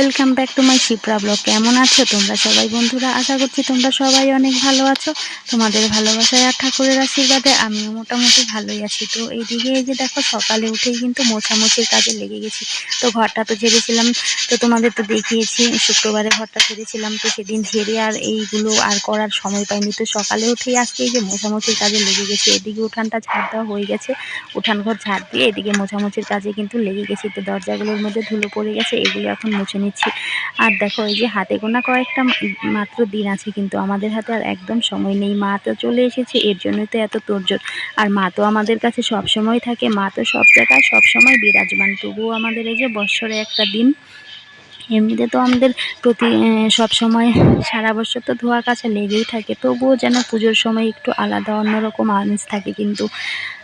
Welcome back to my Shipra blog কেমন আছো তোমরা সবাই বন্ধুরা? আশা করছি তোমরা সবাই অনেক ভালো আছো। তোমাদের ভালোবাসায় আর ঠাকুরের আশীর্বাদে আমিও মোটামুটি ভালোই আছি। তো এইদিকে এই যে দেখো, সকালে উঠেই কিন্তু মোছামুছির কাজে লেগে গেছি। তো ঘরটা তো ঝেড়েছিলাম, তো তোমাদের তো দেখিয়েছি, শুক্রবারে ঘরটা ঝেড়েছিলাম, তো সেদিন ঝেড়ে আর এইগুলো আর করার সময় পাইনি। তো সকালে উঠেই আজকে এই যে মোছামুছির কাজে লেগে গেছি। এদিকে উঠানটা ঝাড় দেওয়া হয়ে গেছে। উঠান ঘর ঝাড় দিয়ে এদিকে মোছামুছির কাজে কিন্তু লেগে গেছি। তো দরজাগুলোর মধ্যে ধুলো পড়ে গেছে, এগুলো এখন মুছে নিচ্ছি। আর দেখো, এই যে হাতে গোনা কয়েকটা মাত্র দিন আছে, কিন্তু আমাদের হাতে আর একদম সময় নেই। মা তো চলে এসেছে, এর জন্যই তো এত তোরজোর। আর মা তো আমাদের কাছে সব সময় থাকে, মা তো সব জায়গায় সব সময় বিরাজমান। তবুও আমাদের এই যে বৎসরে একটা দিন, এমনিতে তো আমাদের প্রতি সব সময় সারা বছর তো ধোয়া কাছা লেগেই থাকে। তবুও যেন পুজোর সময় একটু আলাদা, অন্যরকম আমেজ থাকে, কিন্তু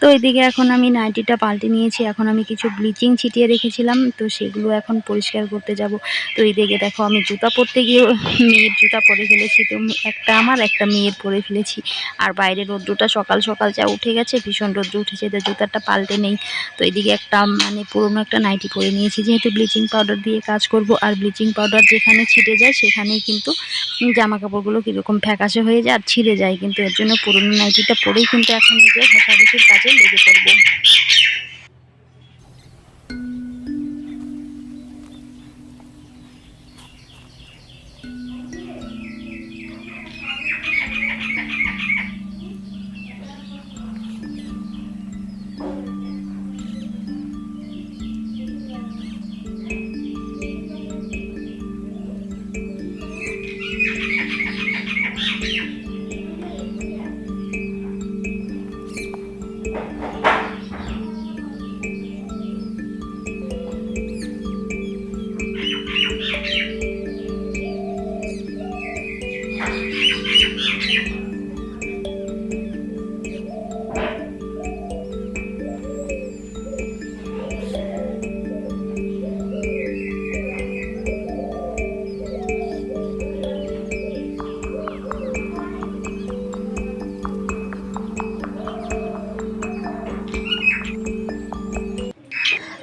তো এদিকে এখন আমি নাইটিটা পাল্টে নিয়েছি। এখন আমি কিছু ব্লিচিং ছিটিয়ে রেখেছিলাম। তো সেগুলো এখন পরিষ্কার করতে যাব। তো এইদিকে দেখো আমি জুতা পরতে গিয়ে মেয়ের জুতা পরে ফেলেছি। তো একটা আমার, একটা মেয়ের পরে ফেলেছি। আর বাইরে রোদ্রুটা সকাল সকাল যা উঠে গেছে, ভীষণ রোদ্র উঠেছে। তো জুতাটা পাল্টে নেই। তো এদিকে একটা মানে পুরোনো একটা নাইটি পরে নিয়েছি। যেহেতু ব্লিচিং পাউডার দিয়ে কাজ করব, আর ব্লিচিং পাউডার যেখানে ছিটে যায়, সেখানেই কিন্তু জামা কাপড়গুলো কীরকম ফ্যাকাশে হয়ে যায় আর ছিঁড়ে যায়। কিন্তু এর জন্য পুরোনো নাইটিটা পরেই কিন্তু এখন এই যে ঘষাঘষির কাজে লেগে পড়ব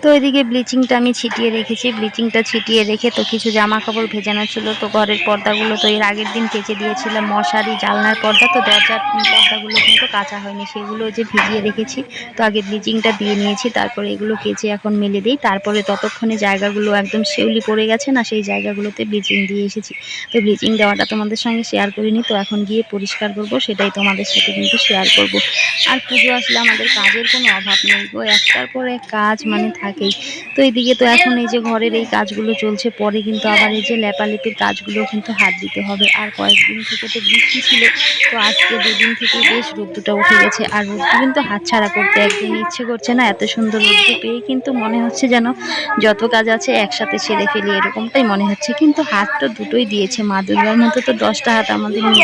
তো এদিকে ব্লিচিংটা আমি ছিটিয়ে রেখেছি। ব্লিচিংটা ছিটিয়ে রেখে তো কিছু জামা কাপড় ভেজানো ছিল। তো ঘরের পর্দাগুলো তো এর আগের দিন কেচে দিয়েছিলাম। মশারি, জালনার পর্দা তো দরজার পর্দাগুলো কিন্তু কাঁচা হয়নি। সেগুলো যে ভিজিয়ে রেখেছি, তো আগে ব্লিচিংটা দিয়ে নিয়েছি। তারপরে এগুলো কেচে এখন মেলে দিই। তারপরে ততক্ষণে জায়গাগুলো একদম শেউলি পড়ে গেছে না, সেই জায়গাগুলোতে ব্লিচিং দিয়ে এসেছি। তো ব্লিচিং দেওয়াটা তোমাদের সঙ্গে শেয়ার করিনি। তো এখন গিয়ে পরিষ্কার করব, সেটাই তোমাদের সাথে কিন্তু শেয়ার করব। আর পুজো আসলে আমাদের কাজের কোনো অভাব নেই গো। একটার পর কাজ মানে থাকেই। তো এইদিকে তো এখন এই যে ঘরের এই কাজগুলো চলছে, পরে কিন্তু আবার এই যে লেপালেপির কাজগুলো কিন্তু হাত দিতে হবে। আর কয়েকদিন থেকে তো বৃষ্টি ছিল, তো আজকে দুদিন থেকে বেশ রোদ্দুটা উঠে গেছে। আর রোদ্দু কিন্তু হাত ছাড়া করতে একদিন ইচ্ছে করছে না, এত সুন্দর রোদ্দু পেয়ে কিন্তু মনে হচ্ছে যেন যত কাজ আছে একসাথে ছেড়ে ফেলি, এরকমটাই মনে হচ্ছে। কিন্তু হাত তো দুটোই দিয়েছে, মা দুর্গার মতো তো দশটা হাত আমাদের নেই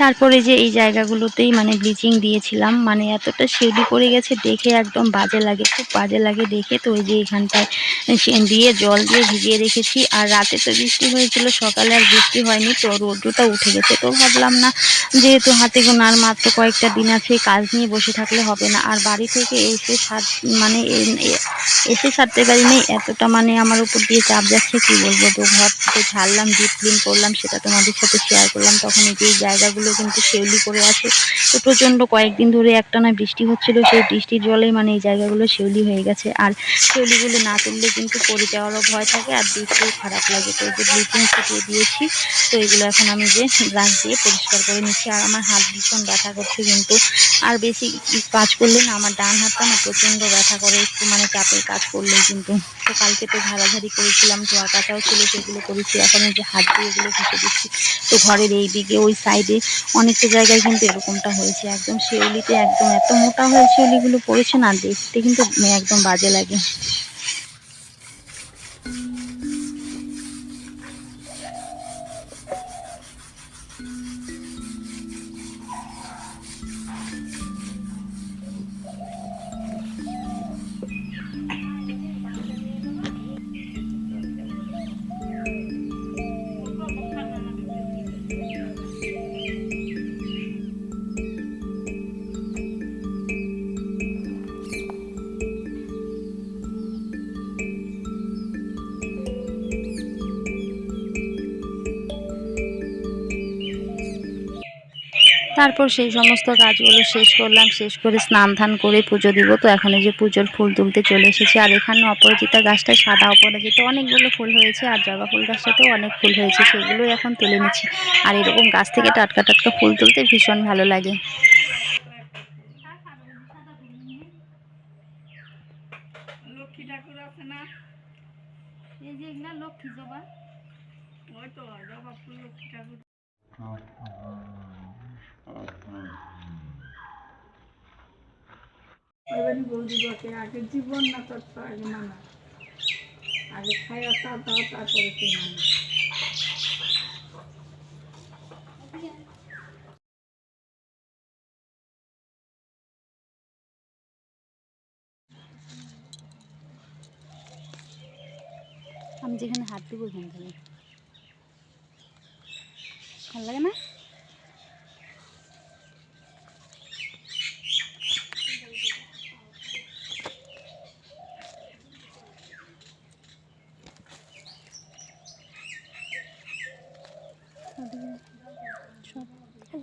তারপরে যে এই জায়গাগুলোতেই মানে ব্লিচিং দিয়েছিলাম মানে এতটা শিউলি পড়ে গেছে দেখে একদম বাজে লাগে, খুব বাজে লাগে দেখে। তো ওই যে এখানটায় দিয়ে জল দিয়ে ভিজিয়ে রেখেছি আর রাতে তো বৃষ্টি হয়েছিল, সকালে আর বৃষ্টি হয়নি, তো রোদ্রটা উঠে গেছে। তো ভাবলাম না, যেহেতু হাতে গোনার মাত্র কয়েকটা দিন আছে, কাজ নিয়ে বসে থাকলে হবে না। আর বাড়ি থেকে এসে সার মানে এসে সারতে পারি পারিনি, এতটা মানে আমার উপর দিয়ে চাপ যাচ্ছে, কি বলব, তো ঘর থেকে ছাড়লাম ডিপ ক্লিন করলাম, সেটা তোমাদের সাথে শেয়ার করলাম, তখন এই যে এই জায়গাগুলো কিন্তু শেউলি করে আছে। তো প্রচণ্ড কয়েকদিন ধরে একটানা বৃষ্টি হচ্ছিল, সেই বৃষ্টির জলে মানে এই জায়গাগুলো শেউলি হয়ে গেছে। আর শেউলিগুলো না তুললে কিন্তু পড়ে যাওয়ারও ভয় থাকে, আর দেখতেও খারাপ লাগে। তো যে ব্লিচিং ছিটিয়ে দিয়েছি, তো এগুলো এখন আমি যে ব্রাশ দিয়ে পরিষ্কার করে নিচ্ছি। আর আমার হাত ভীষণ ব্যথা করছে কিন্তু। আর বেশি কাজ করলে না, আমার ডান হাতটা না প্রচণ্ড ব্যথা করে, একটু মানে চাপের কাজ করলেই কিন্তু। তো কালকে তো ঝাড়াঝাড়ি করেছিলাম, ধোয়া কাটাও ছিল, সেগুলো করেছি। এখন যে হাত দিয়ে এগুলো ঘষে দিচ্ছি। তো ঘরের এই দিকে, ওই সাইডে অনেকটা জায়গায় কিন্তু এরকমটা হয়েছে। একদম শিউলিতে একদম এত মোটা হয়ে শিউলিগুলো পড়েছে না, দেখতে কিন্তু একদম বাজে লাগে। তারপর সেই সমস্ত কাজগুলো শেষ করলাম শেষ করে স্নান ধান করে পুজো দিব। তো এখন এই যে পুজোর ফুল তুলতে চলে এসেছি। আর এখানে অপরাজিতা গাছটায় সাদা অপরাজিতা অনেকগুলো ফুল হয়েছে আর জবা ফুল গাছটাতেও অনেক ফুল হয়েছে সেগুলোই এখন তুলে নিচ্ছি। আর এরকম গাছ থেকে টাটকা টাটকা ফুল তুলতে ভীষণ ভালো লাগে। লক্ষ্মী ঠাকুর আছে না? এই যে এগুলা লক্ষ্মী জবা। ওই তো জবা ফুল লক্ষ্মী ঠাকুর। এবারে বৌদি না তোর তো আগে মানা। আগে খাইয়া তা দাও, তারপরে আমি যেখানে হাত দেবো ওখান থেকে ভালো লাগে না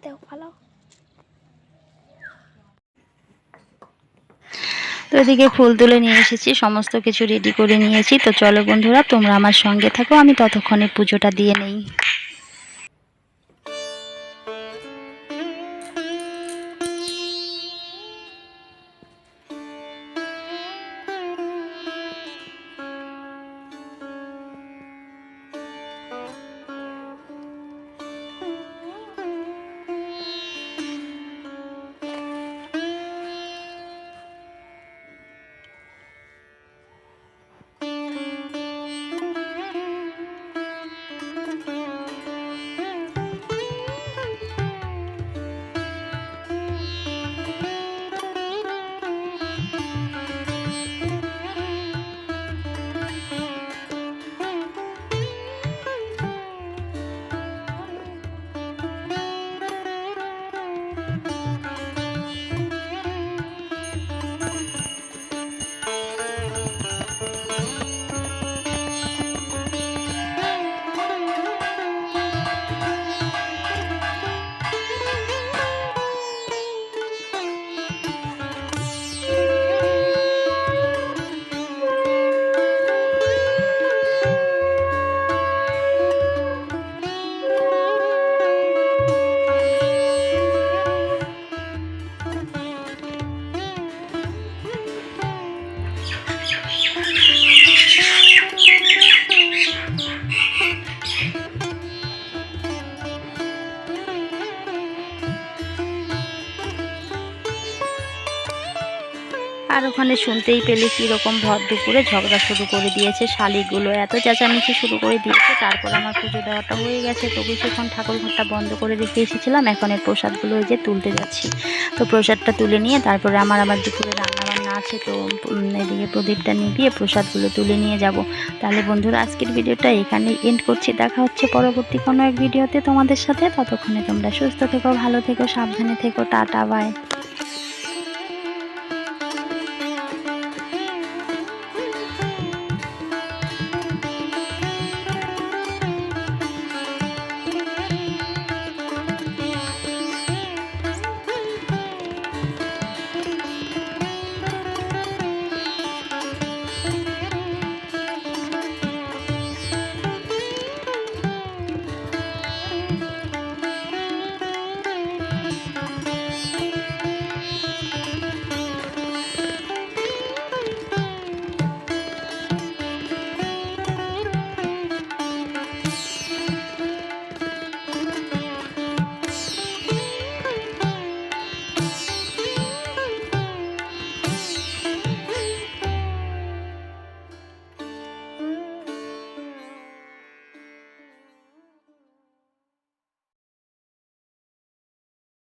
দেখ ভালো তো এদিকে ফুল তুলে নিয়ে এসেছি, সমস্ত কিছু রেডি করে নিয়েছি। তো চলো বন্ধুরা, তোমরা আমার সঙ্গে থাকো, আমি ততক্ষণে পুজোটা দিয়ে নেই। আর ওখানে শুনতেই পেলে কীরকম ভর দুপুরে ঝগড়া শুরু করে দিয়েছে শালিগুলো। এত চেঁচামেচি শুরু করে দিয়েছে, তারপর আমার পুজো দেওয়াটা হয়ে গেছে। তো কিছুক্ষণ ঠাকুর ঘরটা বন্ধ করে রেখে এসেছিলাম, এখন এর প্রসাদগুলো ওই যে তুলতে যাচ্ছি। তো প্রসাদটা তুলে নিয়ে তারপরে আমার আবার দুপুরে রান্না বান্না আছে, তো এদিকে প্রদীপটা নিভিয়ে প্রসাদগুলো তুলে নিয়ে যাব। তাহলে বন্ধুরা, আজকের ভিডিওটা এখানেই এন্ড করছি। দেখা হচ্ছে পরবর্তী কোনো এক ভিডিওতে তোমাদের সাথে। ততক্ষণে তোমরা সুস্থ থেকো, ভালো থেকো, সাবধানে থেকো। Tata bye